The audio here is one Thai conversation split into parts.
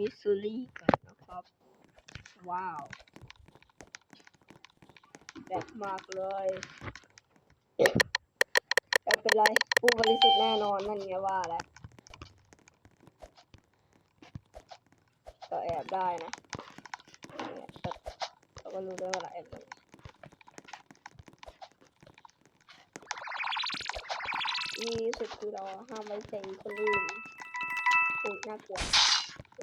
มิสซูรีกันนะครับ ว้าวแบบมากเลยแต่เป็นไรผู้บริสุทธิ์แน่นอนนั่นไงว่าแล้วก็แอบได้นะเนี่ยแต่เราก็รู้ด้วยว่าเราแอบได้นี่สุดคือเราห้ามไว้ใจคนอื่นโอ้ยน่ากลัว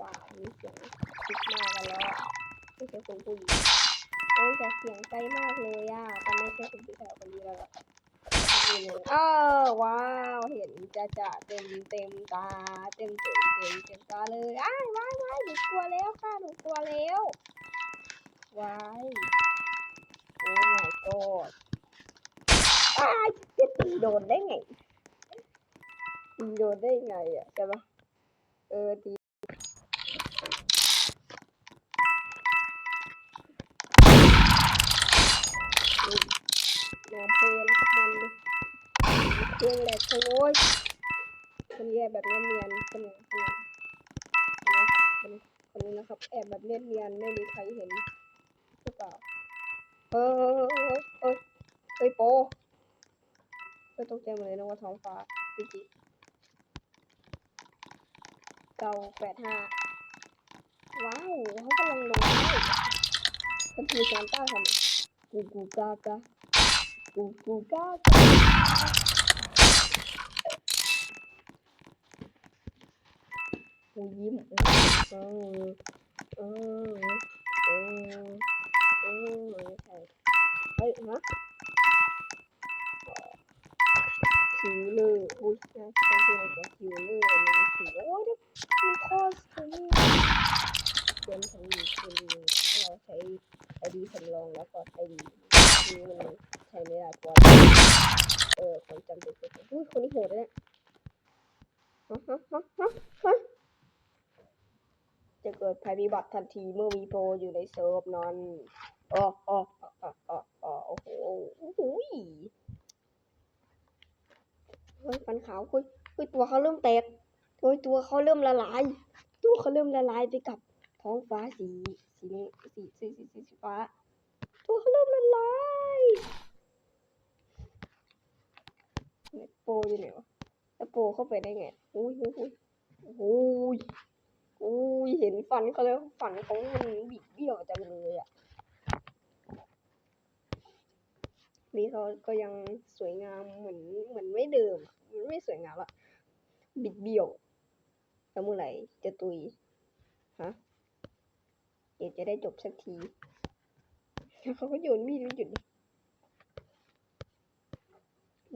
ว้าวมีเสียงคิดมากกันแล้วไม่ใช่คนผู้หญิงโอ้ยแต่เสียงไกลมากเลยอะแต่ไม่ใช่คนผู้ชายคนนี้แล้วล่ะเออว้าวเห็นจะจะเต็มเต็มตาเต็มเต็มเต็มเต็มตาเลยอ้ายว้ายว้ายหนูกลัวแล้วค่ะหนูกลัวแล้วว้ายโอ้ my god อ้ายจะตีโดนได้ไงตีโดนได้ไงอะใช่ปะเออตี เครื่องแหลกโอ้ยคนแย่แบบเนียนๆคนนี้คนนี้คนนี้ครับคนคนนี้นะครับ แอบแบบเนียนๆไม่มีใครเห็นหรือเปล่าเออเออเออเฮ้ยโปไม่ตกใจหมดเลยนะว่าท้องฟ้าปิจิเก้าแปดห้าว้าวเขากำลังลงได้คนถือซานต้าทำไมกูกูกากากูกูกากา กูยิ้มเออเออเออเออใช่เฮ้ยฮะผิวเลยอุ้ยน่าจะเป็นกับคิวเลยมันผิวโอ้ยเด็กมีคอสนี่เตรียมสำลีคือเราใช้ไอดีสำรองแล้วก็ไอดีนี่มันใช้ไม่ได้กว่าเออความจำเป็นอุ้ยคนนี้โหดเลยฮะฮะฮะฮะ จะเกิดภัยพิบัติทันทีเมื่อมีโปรอยู่ในเซิร์ฟนั้นอ๋ออ๋ออ๋ออ๋ออ๋อโอ้โหโอ้โหเฮ้ยฟันขาวคุยคุยตัวเขาเริ่มแตกเฮ้ยตัวเขาเริ่มละลาย ตัวเขาเริ่มละลายไปกับท้องฟ้าสีสีสีสีสีสีฟ้า ตัวเขาเริ่มละลายโปอยู่ไหนวะแล้วโปเข้าไปได้ไงอุ้ยอุ้ยอุ้ยอุ้ย อุ้ยเห็นฟันเขาแล้วฟันเขามันบิดเบี้ยวจังเลยอะนี่เขาก็ยังสวยงามเหมือนเหมือนไม่เดิมมันไม่สวยงามละบิดเบี้ยวแล้วเมื่อไหร่จะตุยฮะเดี๋ยวจะได้จบสักทีเขาก็โยนมีดไม่หยุดดิ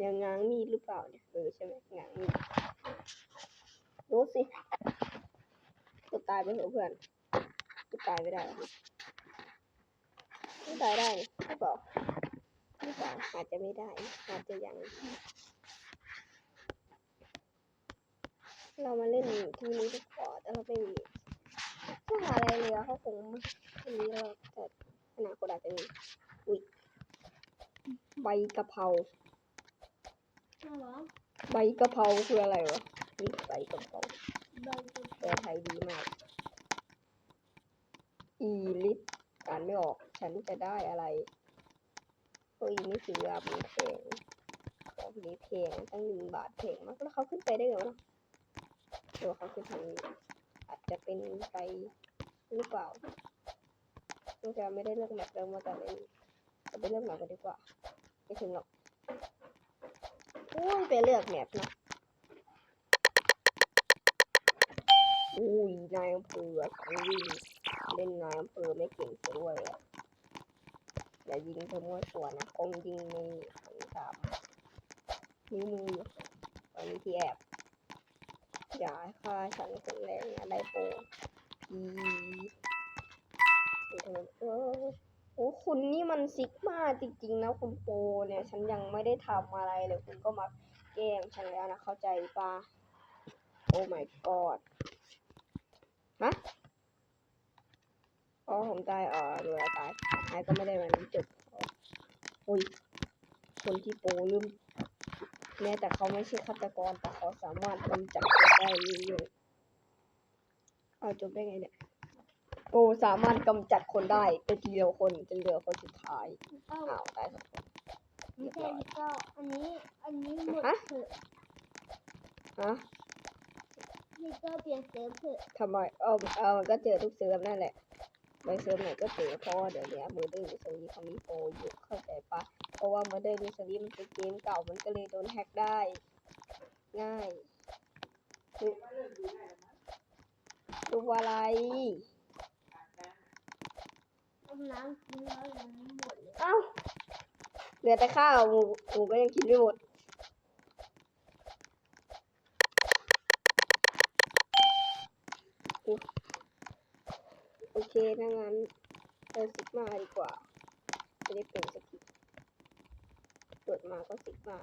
ยังง้างมีดหรือเปล่าเนี่ยเออใช่ไหมง้างมีดดูสิ กูตายไปเถอะเพื่อนกูตายไม่ได้หรอกกูตายได้นี่หรือเปล่าหรือเปล่าอาจจะไม่ได้ อาจจะยัง เรามาเล่นที่นี้ดีกว่าแต่เราไปมีถ้าหาอะไรเหลือเขาคงอันนี้เราแต่อนาคตอาจจะมีอุ้ยใบกะเพราน่ารักใบกะเพราคืออะไรวะนี่ใบกะเพราใบกะเพ แปลไทยดีมาก อีลิฟอ่านไม่ออก ฉันจะได้อะไรโอ้ยนี่ซื้ออะมันแพงของนี้แพงตั้งหนึ่งบาทแพงมากแล้วเขาขึ้นไปได้ไงวะเนอะเดี๋ยวเขาขึ้นทางนี้อาจจะเป็นไปหรือเปล่าลูกจะไม่ได้เลือกแมปเดิมมาแต่เล่นเราไปเลือกแมปกันดีกว่า ไม่ถึงหรอกอุ้ยไปเลือกแมปนะ อุ้ยนายอำเภอทั้งวิ่งเล่นนายอำเภอไม่เก่งซะด้วยอะอย่ายิงเธอมั่วตัวนะคงยิงในหันสามนิ้วมือตอนนี้ที่แอบอย่าฆ่าฉันคนแรกนะได้โปรอีเออโอ้คุณนี่มันซิกมาจริงๆนะคุณโปเนี่ย ฉันยังไม่ได้ทำอะไรเลยคุณก็มาแกล้งฉันแล้วนะเข้าใจปะโอ้ my god ฮะอ๋อผมตายอ๋อดูแลตายตายก็ไม่ได้วันนี้จบอ๋ออุ้ยคนที่โปรลืมแม้แต่เขาไม่ใช่ฆาตกรแต่เขาสามารถกำจัดคนได้เรื่อยเอาจบได้ไงเนี่ยโอ้สามารถกำจัดคนได้ไปทีเดียวคนจนเหลือคนสุดท้ายเก้าอ้าวตายสองคนไม่ใช่เก้าอันนี้อันนี้หมดฮะเถอะฮะ พี่เก้าเปลี่ยนเซิร์ฟเถอะทำไมเออเออมันก็เจอทุกเซิร์ฟนั่นแหละบางเซิร์ฟไหนก็เจอเพราะว่าเดี๋ยวนี้มือดื้อมิสลีเขามีโปรอยู่เข้าใจปะเพราะว่ามือดื้อมิสลีมันเป็นเกมเก่ามันก็เลยโดนแฮกได้ ง่ายดูอะไรน้ำน้ำกินแล้วยังไม่หมดเลยเอ้าเหลือแต่ข้าวหมูหมูก็ยังกินไม่หมด โอเคถ้างั้นเปิดซิกมาดีกว่า จะได้เป็นสกิปเปิดมาก็ซิกมา